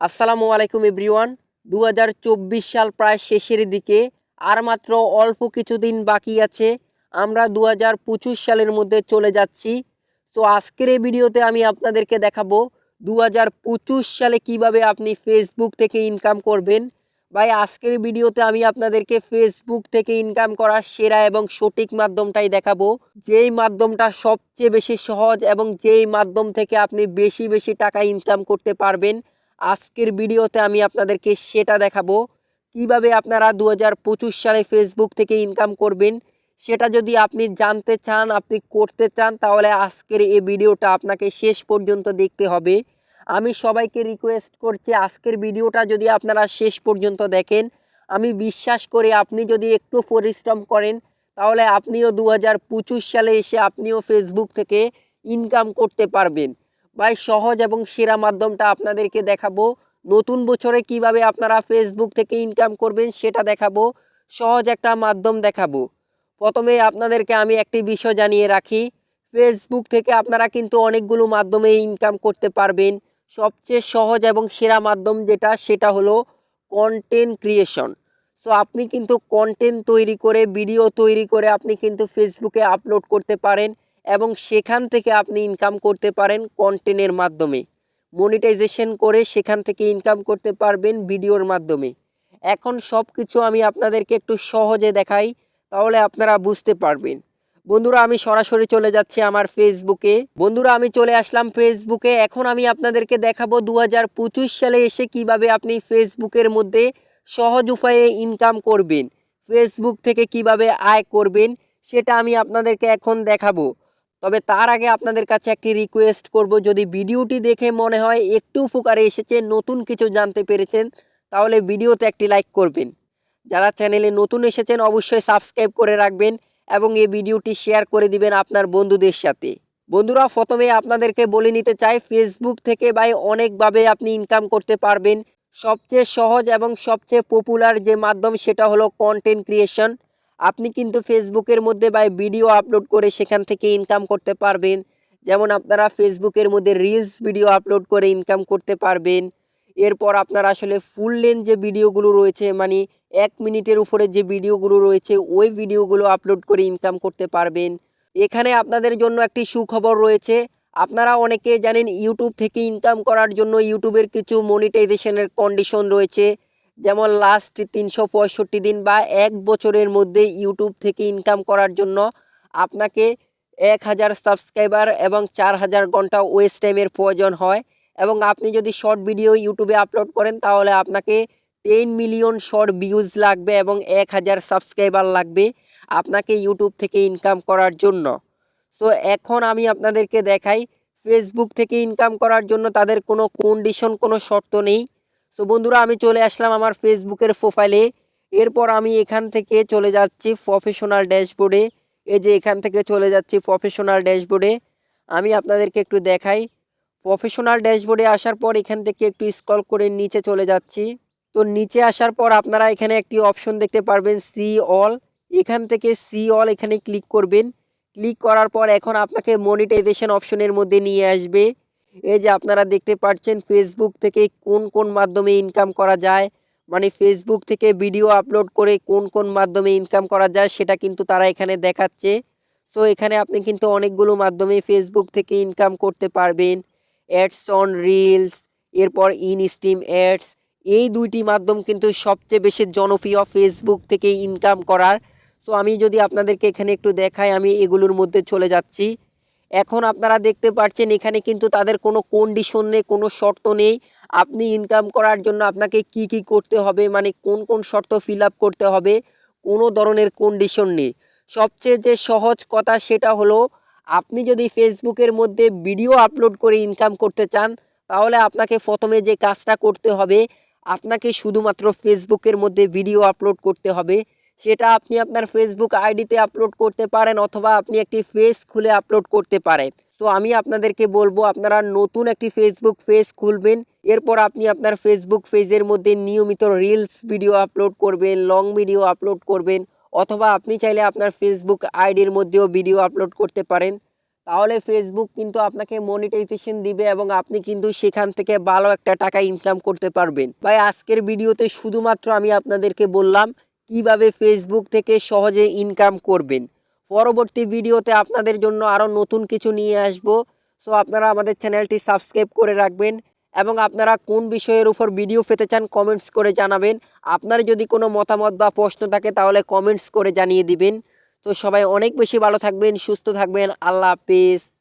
আসসালামু আলাইকুম এভরিওয়ান। দু সাল প্রায় শেষের দিকে, আর মাত্র অল্প কিছুদিন বাকি আছে, আমরা দু হাজার পঁচিশ সালের মধ্যে চলে যাচ্ছি। তো আজকের এই ভিডিওতে আমি আপনাদেরকে দেখাবো দু হাজার পঁচিশ সালে কীভাবে আপনি ফেসবুক থেকে ইনকাম করবেন। ভাই, আজকের ভিডিওতে আমি আপনাদেরকে ফেসবুক থেকে ইনকাম করার সেরা এবং সঠিক মাধ্যমটাই দেখাবো। যেই মাধ্যমটা সবচেয়ে বেশি সহজ এবং যেই মাধ্যম থেকে আপনি বেশি বেশি টাকা ইনকাম করতে পারবেন আজকের ভিডিওতে আমি আপনাদেরকে সেটা দেখাবো। কীভাবে আপনারা দু হাজার পঁচিশ সালে ফেসবুক থেকে ইনকাম করবেন, সেটা যদি আপনি জানতে চান, আপনি করতে চান, তাহলে আজকের এই ভিডিওটা আপনাকে শেষ পর্যন্ত দেখতে হবে। আমি সবাইকে রিকোয়েস্ট করছি, আজকের ভিডিওটা যদি আপনারা শেষ পর্যন্ত দেখেন, আমি বিশ্বাস করি আপনি যদি একটু পরিশ্রম করেন, তাহলে আপনিও দু হাজার পঁচিশ সালে এসে আপনিও ফেসবুক থেকে ইনকাম করতে পারবেন। ভাই, সহজ এবং সেরা মাধ্যমটা আপনাদেরকে দেখাবো। নতুন বছরে কীভাবে আপনারা ফেসবুক থেকে ইনকাম করবেন সেটা দেখাবো। সহজ একটা মাধ্যম দেখাবো। প্রথমে আপনাদেরকে আমি একটি বিষয় জানিয়ে রাখি। ফেসবুক থেকে আপনারা কিন্তু অনেকগুলো মাধ্যমে ইনকাম করতে পারবেন। সবচেয়ে সহজ এবং সেরা মাধ্যম যেটা, সেটা হলো কন্টেন্ট ক্রিয়েশন সো আপনি কিন্তু কন্টেন্ট তৈরি করে ভিডিও তৈরি করে আপনি কিন্তু ফেসবুকে আপলোড করতে পারেন। এবং সেখান থেকে আপনি ইনকাম করতে পারেন কন্টেন্টের মাধ্যমে। মনিটাইজেশন করে সেখান থেকে ইনকাম করতে পারবেন ভিডিওর মাধ্যমে। এখন সব কিছু আমি আপনাদেরকে একটু সহজে দেখাই, তাহলে আপনারা বুঝতে পারবেন। বন্ধুরা, আমি সরাসরি চলে যাচ্ছি আমার ফেসবুকে বন্ধুরা, আমি চলে আসলাম ফেসবুকে এখন আমি আপনাদেরকে দেখাবো দু হাজার পঁচিশ সালে এসে কীভাবে আপনি ফেসবুকের মধ্যে সহজ উপায়ে ইনকাম করবেন। ফেসবুক থেকে কীভাবে আয় করবেন, সেটা আমি আপনাদেরকে এখন দেখাবো। তবে তার আগে আপনাদের কাছে একটি রিকোয়েস্ট করব, যদি ভিডিওটি দেখে মনে হয় একটু উপকারে এসেছে, নতুন কিছু জানতে পেরেছেন, তাহলে ভিডিওতে একটি লাইক করবেন। যারা চ্যানেলে নতুন এসেছেন, অবশ্যই সাবস্ক্রাইব করে রাখবেন এবং এই ভিডিওটি শেয়ার করে দিবেন আপনার বন্ধুদের সাথে। বন্ধুরা, প্রথমে আপনাদেরকে বলে নিতে চাই ফেসবুক থেকে ভাই অনেকভাবে আপনি ইনকাম করতে পারবেন। সবচেয়ে সহজ এবং সবচেয়ে পপুলার যে মাধ্যম, সেটা হলো কন্টেন্ট ক্রিয়েশন আপনি কিন্তু ফেসবুকের মধ্যে বা ভিডিও আপলোড করে সেখান থেকে ইনকাম করতে পারবেন। যেমন আপনারা ফেসবুকের মধ্যে রিলস ভিডিও আপলোড করে ইনকাম করতে পারবেন। এরপর আপনার আসলে ফুল লেন্থ যে ভিডিওগুলো রয়েছে মানে এক মিনিটের উপরে যে ভিডিওগুলো রয়েছে, ওই ভিডিওগুলো আপলোড করে ইনকাম করতে পারবেন। এখানে আপনাদের জন্য একটি সুখবর রয়েছে। আপনারা অনেকে জানেন ইউটিউব থেকে ইনকাম করার জন্য ইউটিউবের কিছু মনিটাইজেশনের কন্ডিশন রয়েছে। যেমন লাস্ট তিনশো পঁয়ষট্টি দিন বা এক বছরের মধ্যে ইউটিউব থেকে ইনকাম করার জন্য আপনাকে এক হাজার সাবস্ক্রাইবার এবং চার হাজার ঘণ্টা ওয়েস্ট টাইমের প্রয়োজন হয়। এবং আপনি যদি শর্ট ভিডিও ইউটিউবে আপলোড করেন, তাহলে আপনাকে টেন মিলিয়ন শর্ট ভিউজ লাগবে এবং এক হাজার সাবস্ক্রাইবার লাগবে আপনাকে ইউটিউব থেকে ইনকাম করার জন্য। তো এখন আমি আপনাদেরকে দেখাই ফেসবুক থেকে ইনকাম করার জন্য তাদের কোনো কন্ডিশন কোনো শর্ত নেই। তো বন্ধুরা, আমি চলে আসলাম আমার ফেসবুকের প্রোফাইলে এরপর আমি এখান থেকে চলে যাচ্ছি প্রফেশনাল ড্যাশবোর্ডে এই যে এখান থেকে চলে যাচ্ছি প্রফেশনাল ড্যাশবোর্ডে আমি আপনাদেরকে একটু দেখাই। প্রফেশনাল ড্যাশবোর্ডে আসার পর এখান থেকে একটু স্ক্রল করে নিচে চলে যাচ্ছি। তো নিচে আসার পর আপনারা এখানে একটি অপশন দেখতে পারবেন সি অল এখান থেকে সি অল এখানে ক্লিক করবেন। ক্লিক করার পর এখন আপনাকে মনিটাইজেশন অপশনের মধ্যে নিয়ে আসবে। এই যে আপনারা দেখতে পাচ্ছেন ফেসবুক থেকে কোন কোন মাধ্যমে ইনকাম করা যায় মানে ফেসবুক থেকে ভিডিও আপলোড করে কোন কোন মাধ্যমে ইনকাম করা যায় সেটা কিন্তু তারা এখানে দেখাচ্ছে। তো এখানে আপনি কিন্তু অনেকগুলো মাধ্যমে ফেসবুক থেকে ইনকাম করতে পারবেন। অ্যাডস অন রিলস এরপর ইন স্ট্রিম অ্যাডস এই দুইটি মাধ্যম কিন্তু সবচেয়ে বেশি জনপ্রিয় ফেসবুক থেকে ইনকাম করার। তো আমি যদি আপনাদেরকে এখানে একটু দেখাই, আমি এগুলোর মধ্যে চলে যাচ্ছি। এখন আপনারা দেখতে পাচ্ছেন এখানে কিন্তু তাদের কোনো কন্ডিশন নেই, কোনো শর্ত নেই। আপনি ইনকাম করার জন্য আপনাকে কি কি করতে হবে মানে কোন কোন শর্ত ফিল করতে হবে, কোনো ধরনের কন্ডিশন নেই। সবচেয়ে যে সহজ কথা সেটা হলো, আপনি যদি ফেসবুকের মধ্যে ভিডিও আপলোড করে ইনকাম করতে চান, তাহলে আপনাকে প্রথমে যে কাজটা করতে হবে, আপনাকে শুধুমাত্র ফেসবুকের মধ্যে ভিডিও আপলোড করতে হবে। সেটা আপনি আপনার ফেসবুক আইডিতে আপলোড করতে পারেন অথবা আপনি একটি ফেস খুলে আপলোড করতে পারেন। তো আমি আপনাদেরকে বলব, আপনারা নতুন একটি ফেসবুক পেজ খুলবেন, এরপর আপনি আপনার ফেসবুক পেজের মধ্যে নিয়মিত রিলস ভিডিও আপলোড করবেন লং ভিডিও আপলোড করবেন, অথবা আপনি চাইলে আপনার ফেসবুক আইডির মধ্যেও ভিডিও আপলোড করতে পারেন। তাহলে ফেসবুক কিন্তু আপনাকে মনিটাইজেশন দিবে এবং আপনি কিন্তু সেখান থেকে ভালো একটা টাকা ইনকাম করতে পারবেন। ভাই, আজকের ভিডিওতে শুধুমাত্র আমি আপনাদেরকে বললাম কীভাবে ফেসবুক থেকে সহজে ইনকাম করবেন? পরবর্তী ভিডিওতে আপনাদের জন্য আরও নতুন কিছু নিয়ে আসব। সো আপনারা আমাদের চ্যানেলটি সাবস্ক্রাইব করে রাখবেন এবং আপনারা কোন বিষয়ের উপর ভিডিও পেতে চান কমেন্টস করে জানাবেন। আপনার যদি কোনো মতামত বা প্রশ্ন থাকে তাহলে কমেন্টস করে জানিয়ে দিবেন। তো সবাই অনেক বেশি ভালো থাকবেন, সুস্থ থাকবেন। আল্লাহ হাফিজ।